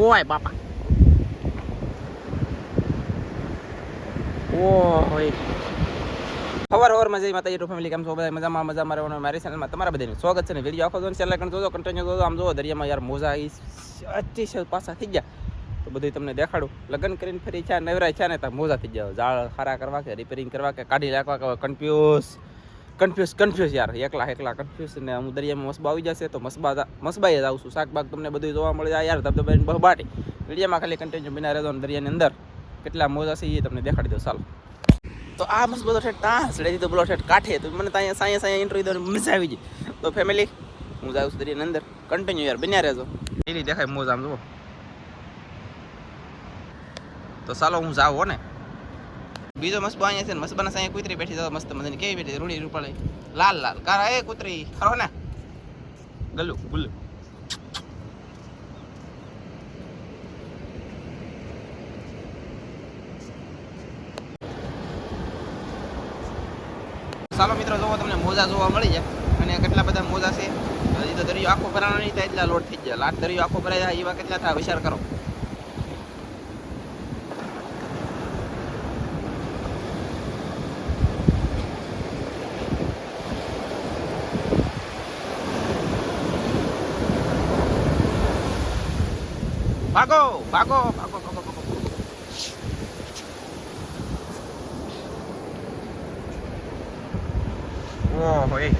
ઓય બાપા ઓય ખબર ખબરમાં જઈ માતા યુટ્યુબ ફેમિલી, કેમ છો બધા? મજામાં મજામાં રહેવાનું મારી ચેનલમાં તમારા બધાનું સ્વાગત છે ને વીડિયો આખો જોઈને છેલ્લે કણ જોજો કન્ટિન્યુ જોજો. આમ જોવો, દરિયામાં યાર મોજા અતિશય પાછા થઈ ગયા. તો બધું તમને દેખાડું. લગ્ન કરીને ફરી છે, નવરાય છે ને, તો મોજા થઈ ગયા. જાળ ખારા કરવા કે રિપેરિંગ કરવા કે કાઢી નાખવા કે કન્ફ્યુઝ કન્ફ્યુઝ કન્ફ્યુઝ યાર, એકલા એકલા કન્ફ્યુઝ ને હું દરિયામાં મસબા આવી જશે તો મસબા મસબાઈ જ આવશું. શાકભાગ તમને બધું જોવા મળી જાય યાર ધબધબાની બહબાટી. દરિયામાં ખાલી કન્ટિન્યુ બિના રહેતો દરિયાની અંદર. કેટલા મોજા છે એ તમને દેખાડી દો, ચાલો. તો આ મસ્ત બધો ઠેઠ ત્યાં સડે દીધો બોલો ઠેઠ કાઠે. તો મને ત્યાં સાંય સાંય ઇન્ટરવ્યુ દો મજા આવી ગઈ. તો ફેમિલી હું જાઉં છું દરિયાની અંદર. કન્ટિન્યુ યાર, બન્યા રહેજો. એની દેખાય મોજ આમ જુઓ. તો ચાલો હું જાઉં હો ને. બીજો મસ્બો અહીંયા છે ને મસ્બાના સાંઈ કૂતરી બેઠી જાવ મસ્ત મજાની કેવી બેઠી છે? રૂડી રૂપાળી. લાલ લાલ. કારા, એ કૂતરી. ખરો ને? ગલ્લુ, ગુલ્લુ. ચાલો મિત્રો જોવો તમને મોજા જોવા મળી જાય અને કેટલા બધા મોજા છે. હજી તો દરિયો આખો ભરાનો નહીં થાય, એટલા લોડ થઈ જાય લાટ દરિયો આખો ભરાય એવા કેટલા થાય, વિચાર કરો. ભાગો ભાગો ભાગો ભાગો ભાગો. ઓહો, એ.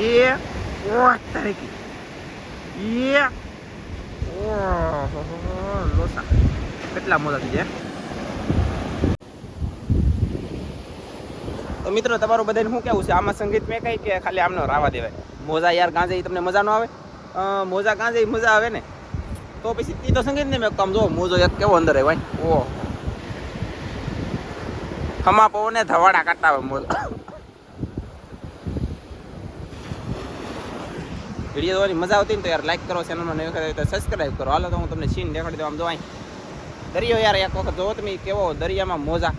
એ ઓ તારીખી એ, ઓહો લોસા. કેટલા મોટા થઈ જાય? તો મિત્રો, તમારું બધાને શું કહેવું છે? આમાં સંગીત મેં કહી કે ખાલી આમનો રાવા દેવાય. મોજા યાર ગાંજે તમને મજા ન આવે મોજા ગાંજે મજા આવે ને? તો પછી એ તો સંગીત ને મેં કામ જો મોજો એક કેવો અંદર હોય ઓ ખમા પવને ધવાડા કાઢતા હોય મોજો. વીડિયો જોવાની મજા આવતી ને તો યાર લાઈક કરો ચેનલમાં નવી વખત તો સબસ્ક્રાઈબ કરો. હાલો તો હું તમને સીન દેખાડી દઉં. આમ જો અહીં દરિયો યાર એક વખત જોવો તમે, કેવો દરિયામાં મોજા.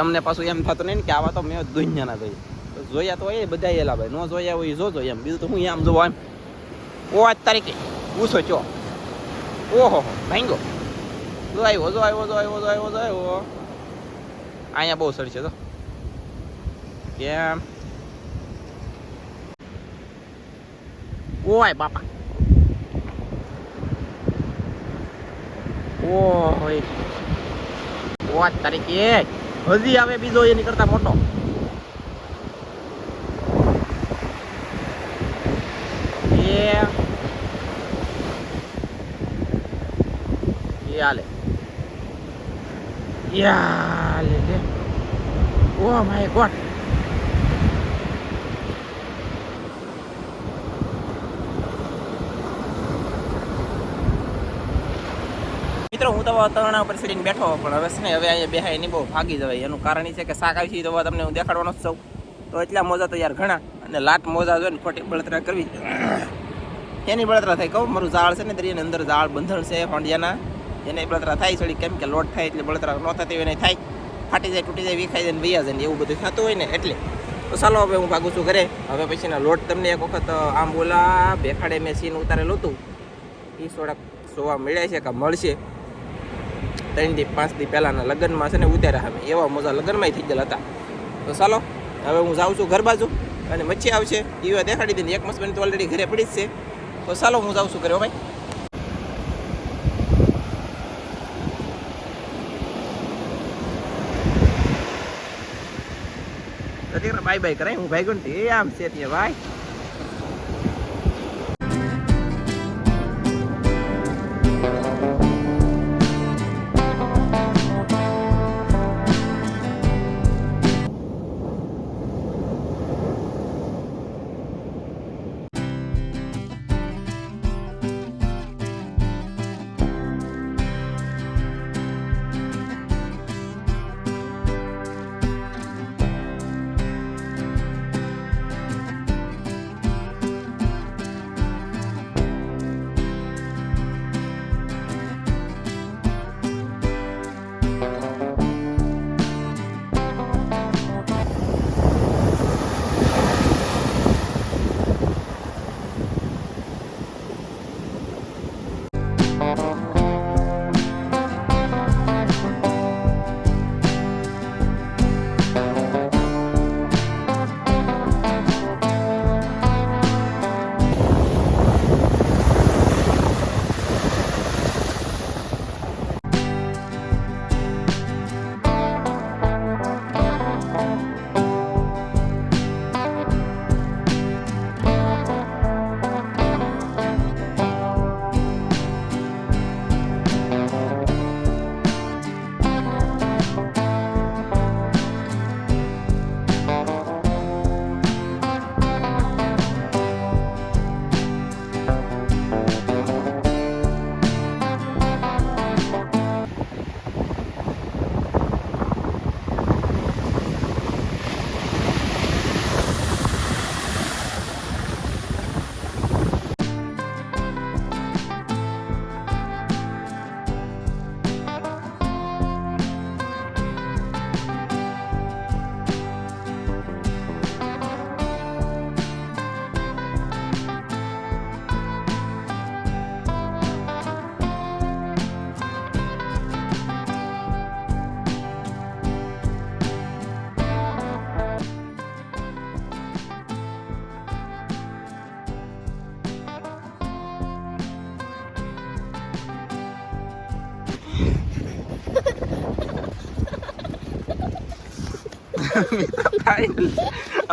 તમને પાછું એમ થતું નહીં કે આવા તો મેં દુનિયાના જોઈએ જોયા તો એ બધા એલા ભાઈ. ન જોયા હોય જોજો એમ. બીજું તો હું આમ જોવા એમ. ઓ, આજ તારીખે. પૂછો ચો ઓહો ભાંગો જો આવ્યો જો આવ્યો જો આવ્યો જો આવ્યો જો આવ્યો. અહીંયા બહુ સડ છે તો કેમ? ઓય બાપા. ઓય ઓ, આજ તારીખે. હજી આવે બીજો એની કરતા મોટો. એ. હાલે. યાલે લે. Oh my God. મિત્રો, હું તો તરણા ઉપર ચડીને બેઠો પણ હવે છે ને, હવે અહીંયા બેહાય નહીં, બહુ ભાગી જવાય. એનું કારણ છે કે શાક આવી છે તો તમને હું દેખાડવાનો જ છું. તો એટલા મોજા તો યાર ઘણા, અને લાટ મોજા જોઈને ખોટી બળતરા કરવી. એની બળતરા થાય, કહું, મારું ઝાડ છે ને દરિયાની અંદર ઝાડ બંધણ છે ફાંડિયાના એને બળતરા થાય થોડી કેમ કે લોટ થાય એટલે બળતરા ન થતી હોય ને થાય. ફાટી જાય, તૂટી જાય, વિખાઈ જાય ને વૈયા જાય એવું બધું થતું હોય ને એટલે. તો ચાલો, હવે હું ભાગું છું ઘરે. હવે પછીના લોટ તમને એક વખત આમ બોલા બેખાડે મેં સીન ઉતારેલું હતું. એ થોડાક જોવા મળ્યા છે કે મળશે. ત્રણથી પાંચ દી પહેલાના લગ્નમાં છે ને ઉતાર્યા હવે એવા મોજા લગ્નમાં થઈ ગયેલા હતા. તો ચાલો, હવે હું જાઉં છું ઘર બાજુ અને મચ્છી આવશે એ દેખાડી દીધી એક મસ્ત તો ઓલરેડી ઘરે પડી જ છે. તો ચાલો, હું જાઉં છું ઘરે ભાઈ. બાય બાય કરાય. હું ભાઈ ગણ આમ છે ત્યાં, ભાઈ.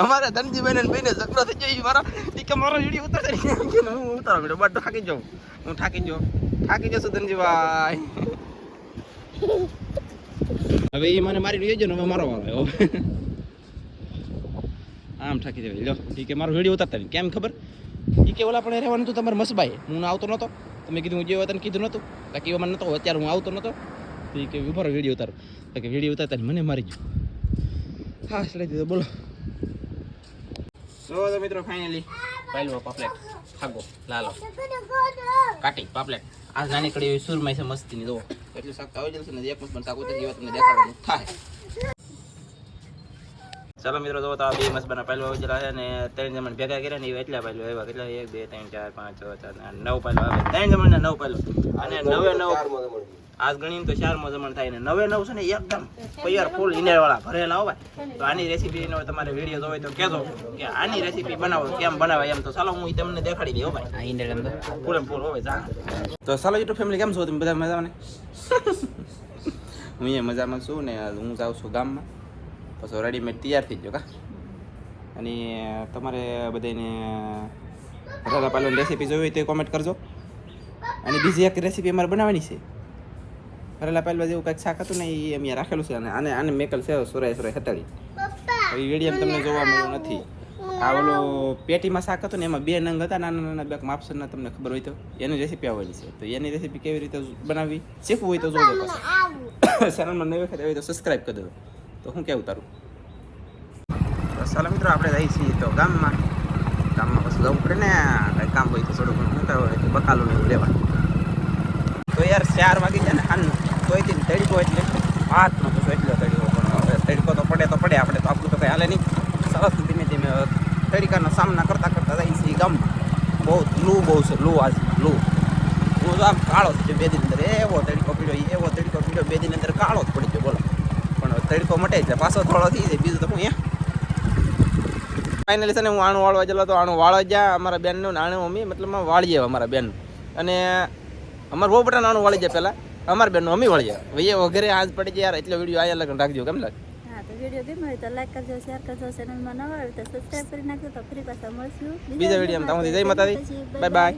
અમારા ધનજીભાઈ ને ભાઈને ઝઘડો થઈ ઈ મારો ઈ કે મારો વીડિયો ઉતાર હું ઉતારો વીડિયો બાદ થાકી જાઉં હું થાકી જાઉં થાકી જશું ધનજીભાઈ. હવે એ મને મારી રહ્યો હવે મારો વાળો આવ્યો. આમ થાકી જવાય. લો ઠીક કે મારો વીડિયો ઉતારતા કેમ ખબર? એ કે ઓલા પણ રહેવાનું હતું તમારે મસબાઈ હું આવતો નહોતો. તમે કીધું હું જે તને કીધું નહોતું. બાકી એમાં નહોતો. અત્યારે હું આવતો નહોતો. તો એ કે ઊભો વીડિયો ઉતારો. તો કે વીડિયો ઉતારતા મને મારી ગયો હા લઈ દીધો, બોલો. સો તો મિત્રો ફાઇનલી પહેલો પાપલેટ. ખાગો, લાલો. કાટી, પાપલેટ. આ નાની કડી સુરમાઈ છે, મસ્તીની, જુઓ. એટલું શાક આવી જશે ને, એક મસ્ત પણ શાક ઉતરી તમને દેખાડવાનું થાય. ચાલો મિત્રો જો તો આ બે મસ્ત બના. પહેલો ગયેલા છે ને ત્રણ જમણ ભેગા કર્યા ને એ એટલા પહેલો આવ્યા કેટલા એક બે ત્રણ ચાર પાંચ છ સાત આઠ નવ પહેલો. આવે ત્રણ જમણ ને નવ પહેલો. અને નવે નવ આજ ગણીને તો ચારમો જમણ થાય ને નવે નવ છે ને એકદમ પૈયાર ફૂલ ઇનેર વાળા ભરેલા હોય તો આની રેસીપી નો તમારે વીડિયો જોવો હોય તો કહેજો કે આની રેસીપી બનાવો કેમ બનાવાય એમ તો. ચાલો હું તમને દેખાડી દઉં ભાઈ. આ ઇનેર એમ તો પૂરે હોય જા. તો ચાલો યુટ્યુબ ફેમિલી કેમ છો? તમે બધા મજામાં ને? હું અહીંયા મજામાં છું ને હું જાઉં છું ગામમાં. પછી રેડીમેડ તૈયાર થઈ ગયો કા? અને તમારે બધાને ભરેલા પાલન રેસીપી જોવી હોય તો કોમેન્ટ કરજો. અને બીજી એક રેસીપી અમારે બનાવવાની છે. ભરેલા પહેલા જેવું કાંઈક શાક હતું ને એ અમે રાખેલું છે. અને આને આને મેકલ છે સુરાય સુરાય હતાડી એ વીડિયો તમને જોવા મળ્યું નથી. આ ઓલો પેટીમાં શાક હતું ને એમાં બે નંગ હતા નાના નાના બે માપસરના તમને ખબર હોય તો. એની રેસીપી આવવાની છે. તો એની રેસીપી કેવી રીતે બનાવવી? શીખવું હોય તો જોજો ચેનલમાં નવી વખત આવી તો સબસ્ક્રાઈબ કરી દો તો હું કેવું તારું? ચાલો મિત્રો, આપણે જઈએ છીએ તો ગામમાં. ગામમાં પછી જવું પડે ને, કંઈ કામ હોય તો થોડું ઘણું મૂકતા હોય, તો બકાલું એવું લેવા તો યાર, ચાર વાગી જાય ને હાલ તોયથી તડકો એટલે હાથ નો તો એટલો તડકો, પણ તડકો તો પડે તો પડે, આપણે તો આપણું તો કંઈ હાલે નહીં. સરસ ધીમે ધીમે તડકાનો સામના કરતા કરતા જઈએ છીએ ગામમાં. બહુ લૂ, બહુ છે, લૂ આજ, લૂ. હું તો આમ કાળો છે બે દિન અંદર એવો તડકો પીડ્યો એવો તડકો પીડ્યો, બે દિન અંદર કાળો જ પડી ગયો, બોલો. પણ તડકો મટે છે પાછો થોડો થઈ જાય, બીજું તો હું અહીંયા ફાઇનલી છે ને હું આણું વાળવા ગયેલો તો આણું વાળવા જ્યાં અમારા બેનનું નાણું આણું મમ્મી વાળી વાળીએ અમારા બેન. અને અમારા બહુ બટા નાણું વાળી જાય પહેલાં. અમારા બેનનું અમી વાળી જાય ભાઈ વગેરે આજ પડી જાય યાર એટલો વીડિયો આયા લગ્ન રાખજો કેમ લાગે? બીજા વીડિયો જય માતાજી. Bye bye.